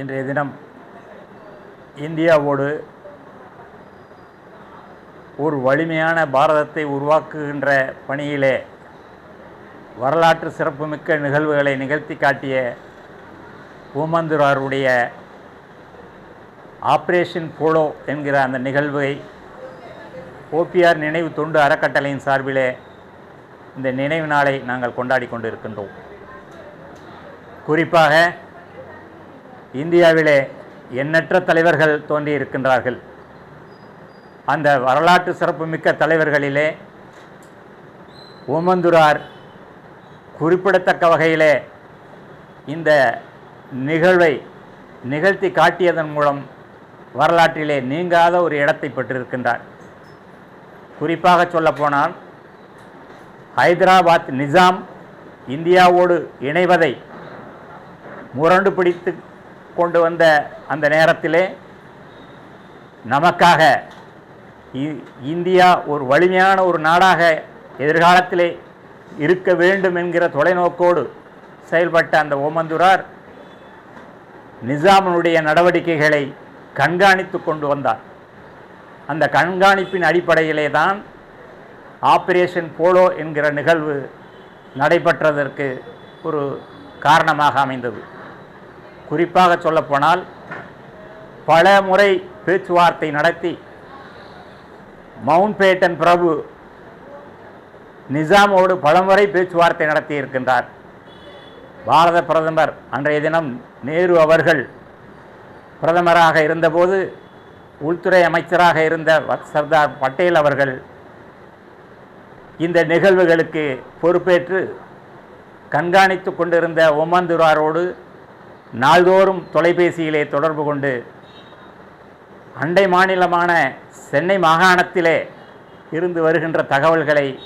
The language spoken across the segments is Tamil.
இன்றைய தினம் இந்தியாவோடு ஒரு வலிமையான பாரதத்தை உருவாக்குகின்ற பணியிலே வரலாற்று சிறப்புமிக்க நிகழ்வுகளை நிகழ்த்தி காட்டிய பூமந்துராருடைய ஆப்ரேஷன் போலோ என்கிற அந்த நிகழ்வை ஓபிஆர் நினைவு தொண்டு அறக்கட்டளையின் சார்பிலே இந்த நினைவு நாளை நாங்கள் கொண்டாடி கொண்டிருக்கின்றோம். குறிப்பாக இந்தியாவிலே எண்ணற்ற தலைவர்கள் தோன்றியிருக்கின்றார்கள். அந்த வரலாற்று சிறப்புமிக்க தலைவர்களிலே ஓமந்துரார் குறிப்பிடத்தக்க வகையிலே இந்த நிகழ்வை நிகழ்த்தி காட்டியதன் மூலம் வரலாற்றிலே நீங்காத ஒரு இடத்தை பெற்றிருக்கின்றார். குறிப்பாக சொல்லப்போனால் ஹைதராபாத் நிசாம் இந்தியாவோடு இணைவதை முரண்டு பிடித்து கொண்டு வந்த அந்த நேரத்திலே நமக்காக இ- இந்தியா ஒரு வலிமையான ஒரு நாடாக எதிர்காலத்திலே இருக்க வேண்டும் என்கிற தொலைநோக்கோடு செயல்பட்ட அந்த ஓமந்துரார் நிசாமினுடைய நடவடிக்கைகளை கண்காணித்து கொண்டு வந்தார். அந்த கண்காணிப்பின் அடிப்படையிலே தான் ஆப்ரேஷன் போலோ என்கிற நிகழ்வு நடைபெற்றதற்கு ஒரு காரணமாக அமைந்தது. குறிப்பாக சொல்லப்போனால் பல முறை பேச்சுவார்த்தை நடத்தி மவுண்ட் பேட்டன் பிரபு நிசாமோடு பலமுறை பேச்சுவார்த்தை நடத்தி இருக்கின்றார் பாரத பிரதமர் அன்றைய தினம் நேரு அவர்கள் பிரதமராக இருந்தபோது உள்துறை அமைச்சராக இருந்த சர்தார் பட்டேல் அவர்கள் இந்த நிகழ்வுகளுக்கு பொறுப்பேற்று கண்காணித்து கொண்டிருந்த ஓமந்துராரோடு நாள்தோறும் தொலைபேசியிலே தொடர்பு கொண்டு அண்டை மாநிலமான சென்னை மாகாணத்திலே இருந்து வருகின்ற தகவல்களை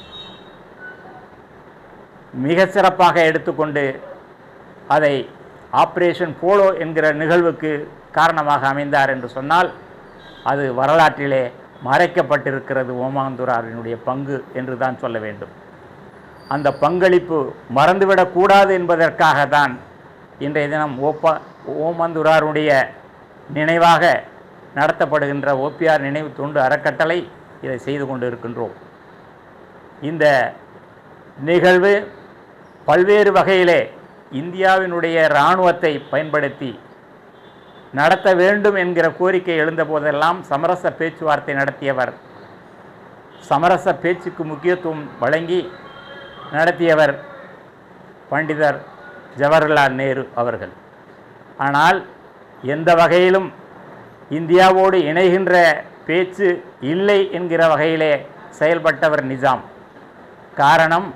மிக சிறப்பாக எடுத்துக்கொண்டு அதை ஆப்ரேஷன் போலோ என்கிற நிகழ்வுக்கு காரணமாக அமைந்தார் என்று சொன்னால் அது வரலாற்றிலே மறைக்கப்பட்டிருக்கிறது ஓமாந்துராரினுடைய பங்கு என்று தான் சொல்ல வேண்டும். அந்த பங்களிப்பு மறந்துவிடக்கூடாது என்பதற்காக தான் இன்றைய தினம் ஓப்பா ஓமந்துராருடைய நினைவாக நடத்தப்படுகின்ற ஓபிஆர் நினைவு தொண்டு அறக்கட்டளை இதை செய்து கொண்டு இருக்கின்றோம் இந்த நிகழ்வு பல்வேறு வகையிலே இந்தியாவினுடைய இராணுவத்தை பயன்படுத்தி நடத்த வேண்டும் என்கிற கோரிக்கை எழுந்தபோதெல்லாம் சமரச பேச்சுவார்த்தை நடத்தியவர் சமரச பேச்சுக்கு முக்கியத்துவம் வழங்கி நடத்தியவர் பண்டிதர் ஜவஹர்லால் நேரு அவர்கள். ஆனால் எந்த வகையிலும் இந்தியாவோடு இணைகின்ற பேச்சு இல்லை என்கிற வகையிலே செயல்பட்டவர் நிஜாம். காரணம்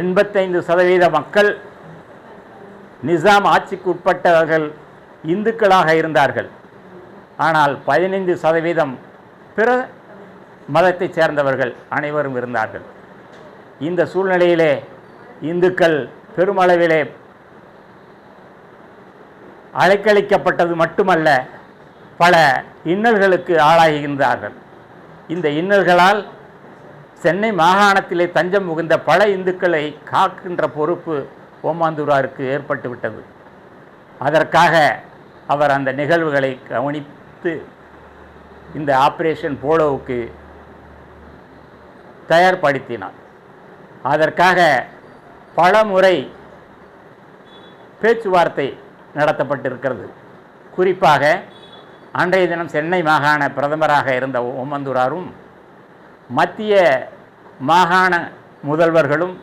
எண்பத்தைந்து சதவீத மக்கள் நிசாம் ஆட்சிக்கு உட்பட்டவர்கள் இந்துக்களாக இருந்தார்கள். ஆனால் பதினைந்து சதவீதம் பிற மதத்தைச் சேர்ந்தவர்கள் அனைவரும் இருந்தார்கள். இந்த சூழ்நிலையிலே இந்துக்கள் பெருமளவிலே அலைக்கழிக்கப்பட்டது மட்டுமல்ல பல இன்னல்களுக்கு ஆளாகின்றார்கள் இந்த இன்னல்களால் சென்னை மாகாணத்திலே தஞ்சம் புகுந்த பல இந்துக்களை காக்கின்ற பொறுப்பு ஓமாந்தூராருக்கு ஏற்பட்டுவிட்டது. அதற்காக அவர் அந்த நிகழ்வுகளை கவனித்து இந்த ஆபரேஷன் போலோவுக்கு தயார்படுத்தினார். அதற்காக பல முறை பேச்சுவார்த்தை நடத்தப்பட்டிருக்கிறது. குறிப்பாக அன்றைய தினம் சென்னை மாகாண பிரதமராக இருந்த ஓமந்தூராரும் மத்திய மாகாண முதல்வர்களும்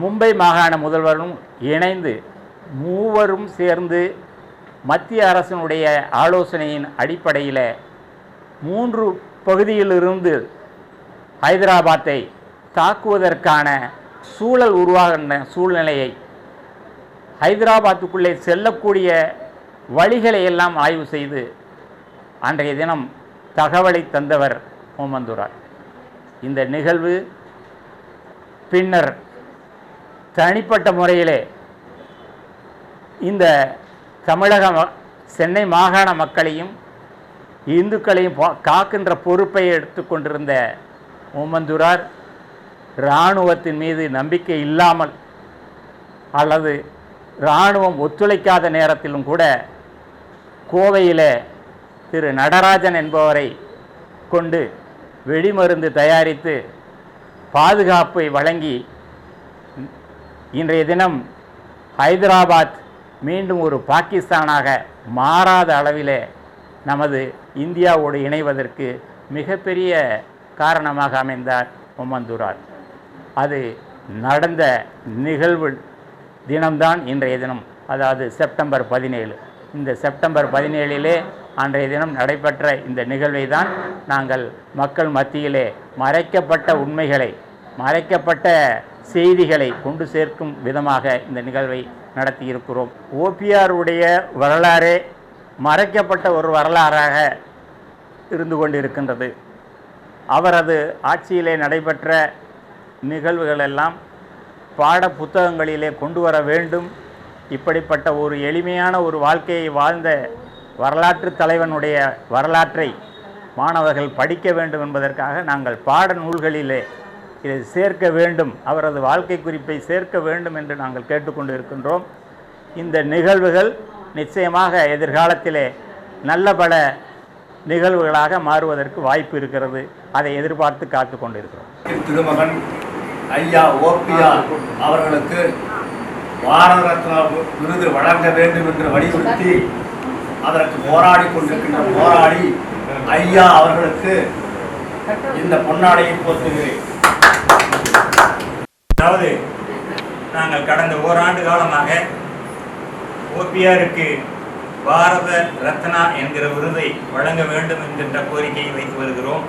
மும்பை மாகாண முதல்வரும் இணைந்து மூவரும் சேர்ந்து மத்திய அரசினுடைய ஆலோசனையின் அடிப்படையில் மூன்று பகுதியிலிருந்து ஹைதராபாத்தை தாக்குவதற்கான சூழல் உருவாகின்ற சூழ்நிலையை ஹைதராபாத்துக்குள்ளே செல்லக்கூடிய வழிகளை எல்லாம் ஆய்வு செய்து அன்றைய தினம் தகவலை தந்தவர் ஓமந்துரார் இந்த நிகழ்வு பின்னர் தனிப்பட்ட முறையிலே இந்த தமிழக சென்னை மாகாண மக்களையும் இந்துக்களையும் காக்கின்ற பொறுப்பை எடுத்துக்கொண்டிருந்த ஓமந்துரார் இராணுவத்தின் மீது நம்பிக்கை இல்லாமல் அல்லது இராணுவம் ஒத்துழைக்காத நேரத்திலும் கூட கோவையில் திரு நடராஜன் என்பவரை கொண்டு வெடிமருந்து தயாரித்து பாதுகாப்பை வழங்கி இன்றைய தினம் ஹைதராபாத் மீண்டும் ஒரு பாகிஸ்தானாக மாறாத அளவிலே நமது இந்தியாவோடு இணைவதற்கு மிகப்பெரிய காரணமாக அமைந்தார் ஒமந்துரார் அது நடந்த நிகழ்வு தினம்தான் இன்றைய தினம் அதாவது செப்டம்பர் பதினேழு. இந்த செப்டம்பர் பதினேழிலே அன்றைய தினம் நடைபெற்ற இந்த நிகழ்வை தான் நாங்கள் மக்கள் மத்தியிலே மறைக்கப்பட்ட உண்மைகளை மறைக்கப்பட்ட செய்திகளை கொண்டு சேர்க்கும் விதமாக இந்த நிகழ்வை நடத்தியிருக்கிறோம். ஓபிஆருடைய வரலாறே மறைக்கப்பட்ட ஒரு வரலாறாக இருந்து கொண்டிருக்கின்றது. அவரது ஆட்சியிலே நடைபெற்ற நிகழ்வுகளெல்லாம் பாட புத்தகங்களிலே கொண்டு வர வேண்டும். இப்படிப்பட்ட ஒரு எளிமையான ஒரு வாழ்க்கையை வாழ்ந்த வரலாற்று தலைவனுடைய வரலாற்றை மாணவர்கள் படிக்க வேண்டும் என்பதற்காக நாங்கள் பாட நூல்களிலே இதை சேர்க்க வேண்டும். அவரது வாழ்க்கை குறிப்பை சேர்க்க வேண்டும் என்று நாங்கள் கேட்டுக்கொண்டு இருக்கின்றோம் இந்த நிகழ்வுகள் நிச்சயமாக எதிர்காலத்திலே நல்ல பல நிகழ்வுகளாக மாறுவதற்கு வாய்ப்பு இருக்கிறது. அதை எதிர்பார்த்து காத்து கொண்டிருக்கிறோம் திருமகன் ஐயா ஓபிஆர் அவர்களுக்கு பாரத ரத்னா விருது வழங்க வேண்டும் என்று வலியுறுத்தி அதற்கு போராடி கொண்டிருக்கின்ற போராடி ஐயா அவர்களுக்கு இந்த பொன்னாடையை போத்துகிறேன் அதாவது நாங்கள் கடந்த ஓராண்டு காலமாக ஓபிஆருக்கு பாரத ரத்னா என்கிற விருதை வழங்க வேண்டும் என்கின்ற கோரிக்கையை வைத்து வருகிறோம்.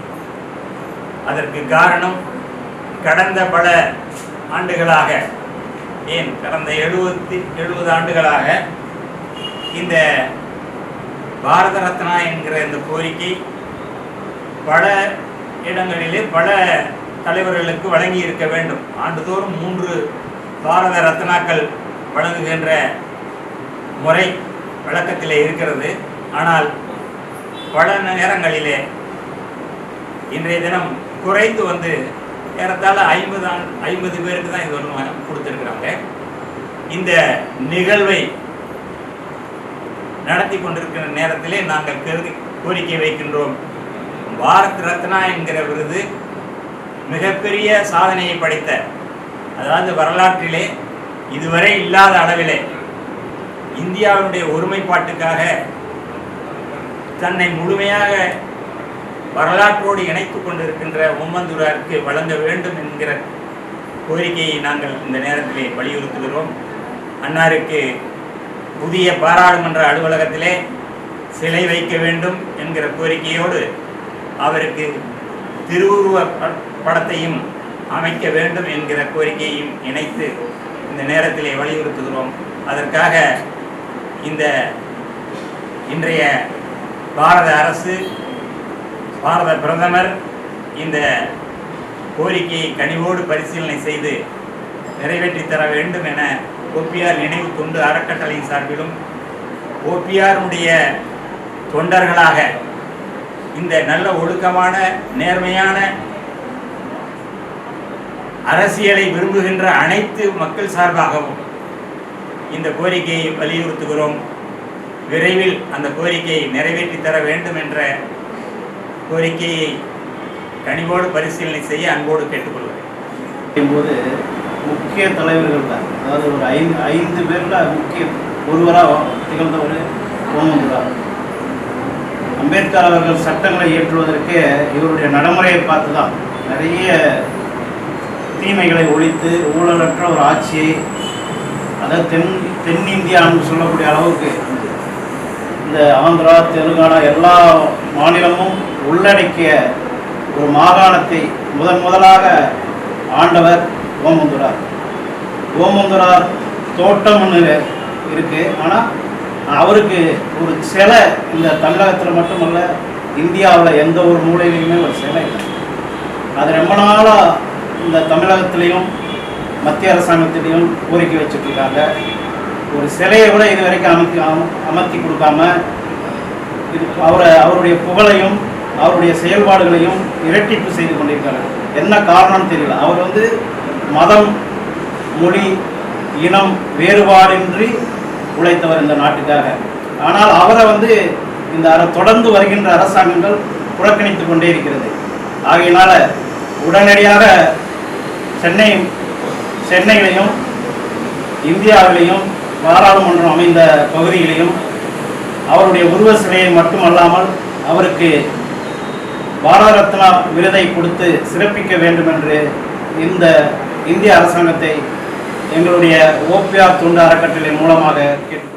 அதற்கு காரணம் கடந்த பல ஆண்டுகளாக ஏன் கடந்த எழுபத்தி எழுபது ஆண்டுகளாக இந்த பாரத ரத்னா என்கிற இந்த கோரிக்கை பல இடங்களிலே பல தலைவர்களுக்கு வழங்கி இருக்க வேண்டும். ஆண்டுதோறும் மூன்று பாரத ரத்னாக்கள் வழங்குகின்ற முறை வழக்கத்திலே இருக்கிறது. ஆனால் பல நேரங்களிலே இன்றைய தினம் குறைந்து வந்து ஏறத்தாழ ஐம்பது ஐம்பது பேருக்கு தான் இது ஒன்று கொடுத்துருக்குறாங்க. இந்த நிகழ்வை நடத்தி கொண்டிருக்கிற நேரத்திலே நாங்கள் கருதி கோரிக்கை வைக்கின்றோம். பாரத் ரத்னா என்கிற விருது மிகப்பெரிய சாதனையை படைத்த அதாவது வரலாற்றிலே இதுவரை இல்லாத அளவிலே இந்தியாவினுடைய ஒருமைப்பாட்டுக்காக தன்னை முழுமையாக வரலாற்றோடு இணைத்துக் கொண்டிருக்கின்ற ஓமந்துராருக்கு வழங்க வேண்டும் என்கிற கோரிக்கையை நாங்கள் இந்த நேரத்திலே வலியுறுத்துகிறோம். அன்னாருக்கு புதிய பாராளுமன்ற அலுவலகத்திலே சிலை வைக்க வேண்டும் என்கிற கோரிக்கையோடு அவருக்கு திருவுருவ படத்தையும் அமைக்க வேண்டும் என்கிற கோரிக்கையையும் இணைத்து இந்த நேரத்திலே வலியுறுத்துகிறோம். அதற்காக இந்த இன்றைய பாரத அரசு பாரத பிரதமர் இந்த கோரிக்கையை கனிவோடு பரிசீலனை செய்து நிறைவேற்றி தர வேண்டும் என ஓபிஆர் நினைவு தொண்டு அறக்கட்டளையின் சார்பிலும் ஓபிஆருடைய தொண்டர்களாக இந்த நல்ல ஒழுக்கமான நேர்மையான அரசியலை விரும்புகின்ற அனைத்து மக்கள் சார்பாகவும் இந்த கோரிக்கையை வலியுறுத்துகிறோம். விரைவில் அந்த கோரிக்கையை நிறைவேற்றி தர வேண்டும் என்ற கோரிக்கையை கனிவோடு பரிசீலனை செய்ய அன்போடு கேட்டுக்கொள்கிறேன். போது முக்கிய தலைவர்கள் தான் அதாவது ஒரு ஐந்து ஐந்து பேரில் முக்கிய ஒருவராக திகழ்ந்தவர் ஓமந்துரார் அம்பேத்கர் அவர்கள் சட்டங்களை இயற்றுவதற்கு இவருடைய நடைமுறையை பார்த்து தான் நிறைய தீமைகளை ஒழித்து ஊழலற்ற ஒரு ஆட்சியை அதாவது தென் தென்னிந்தியான்னு சொல்லக்கூடிய அளவுக்கு இந்த ஆந்திரா தெலுங்கானா எல்லா மாநிலமும் உள்ளடக்கிய ஒரு மாகாணத்தை முதன் முதலாக ஆண்டவர் ஓமந்துரார். ஓமந்துரார் தோட்டம் ஒன்று ஆனால் அவருக்கு ஒரு சிலை இந்த தமிழகத்தில் மட்டுமல்ல இந்தியாவில் எந்த ஒரு மூலையிலையுமே ஒரு சிலை இல்லை. அது ரொம்ப நாளாக இந்த தமிழகத்திலையும் மத்திய அரசாங்கத்திலையும் கோரிக்கை வச்சுட்டு இருக்காங்க. ஒரு சிலையை கூட இது வரைக்கும் அமைத்தி அமர்த்தி கொடுக்காம இது அவரை அவருடைய புகழையும் அவருடைய செயல்பாடுகளையும் இரட்டிப்பு செய்து கொண்டிருக்கிறார். என்ன காரணம்னு தெரியல. அவர் வந்து மதம் மொழி இனம் வேறுபாடின்றி உழைத்தவர் இந்த நாட்டுக்காக. ஆனால் அவரை வந்து இந்த தொடர்ந்து வருகின்ற அரசாங்கங்கள் புறக்கணித்து கொண்டே இருக்கிறது. ஆகையினால உடனடியாக சென்னை சென்னையிலையும் இந்தியாவிலையும் பாராளுமன்றம் அமைந்த பகுதிகளிலும் அவருடைய உருவ சிலையை மட்டுமல்லாமல் அவருக்கு பாரத ரத்னா விருதை கொடுத்து சிறப்பிக்க வேண்டும் என்று இந்த இந்திய அரசாங்கத்தை எங்களுடைய ஓபிஆர் தொண்டு அறக்கட்டளை மூலமாக கேட்டுக்கொள்கிறோம்.